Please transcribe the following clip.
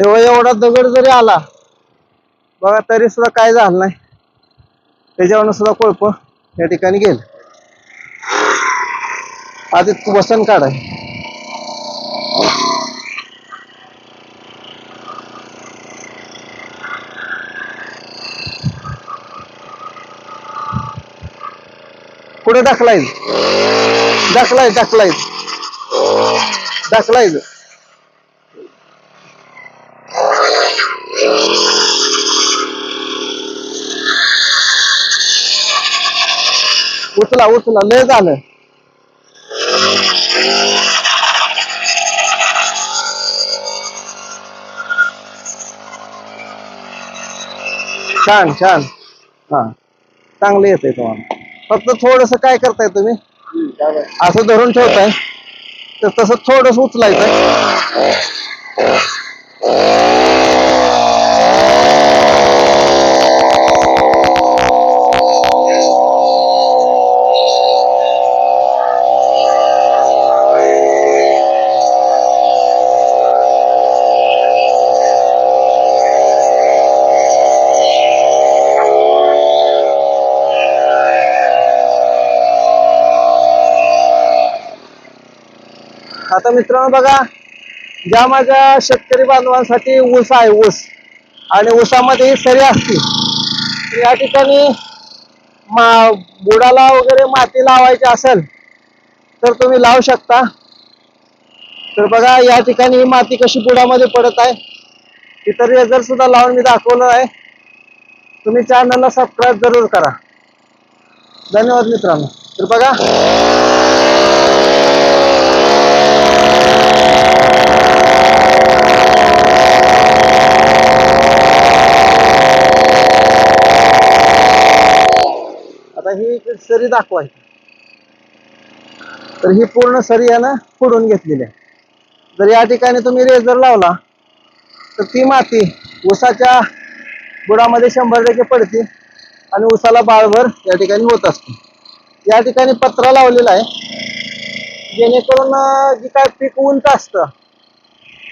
तेव्हा एवढा दगड जरी आला बघा तरी सुद्धा काय झालं नाही. त्याच्यावरनं सुद्धा कोळप या ठिकाणी गेलं. आधी वसन काढाय पुढे ढकलायच? ढकलाय ढकलायच. ढकलायच. उचला उचला लय झालं. छान छान. हा. चांगलं येते तुम्हाला फक्त थोडस काय करताय तुम्ही? असं धरून ठेवताय. तर तसं थोडस उचलायचं. आता मित्रांनो बघा ज्या माझ्या शेतकरी बांधवांसाठी ऊस आहे ऊस. आणि ऊसामध्ये सरी असते. या ठिकाणी मा बुडाला वगैरे माती लावायची असेल तर तुम्ही लावू शकता. तर बघा या ठिकाणी ही माती कशी बुडामध्ये पडत आहे इतर रेझर सुद्धा लावून मी दाखवलं आहे. तुम्ही चॅनलला सबस्क्राईब जरूर करा. धन्यवाद मित्रांनो. तर बघा आता ही सरी दाखवायची तर ही पूर्ण सरी यानं ना फोडून घेतलेली आहे. जर या ठिकाणी तुम्ही रेझर लावला तर ती माती ऊसाच्या बुडामध्ये शंभर टक्के पडते आणि ऊसाला बाळभर या ठिकाणी होत असते. या ठिकाणी पत्रा लावलेला आहे जेणेकरून जी काय पीक उंच असतं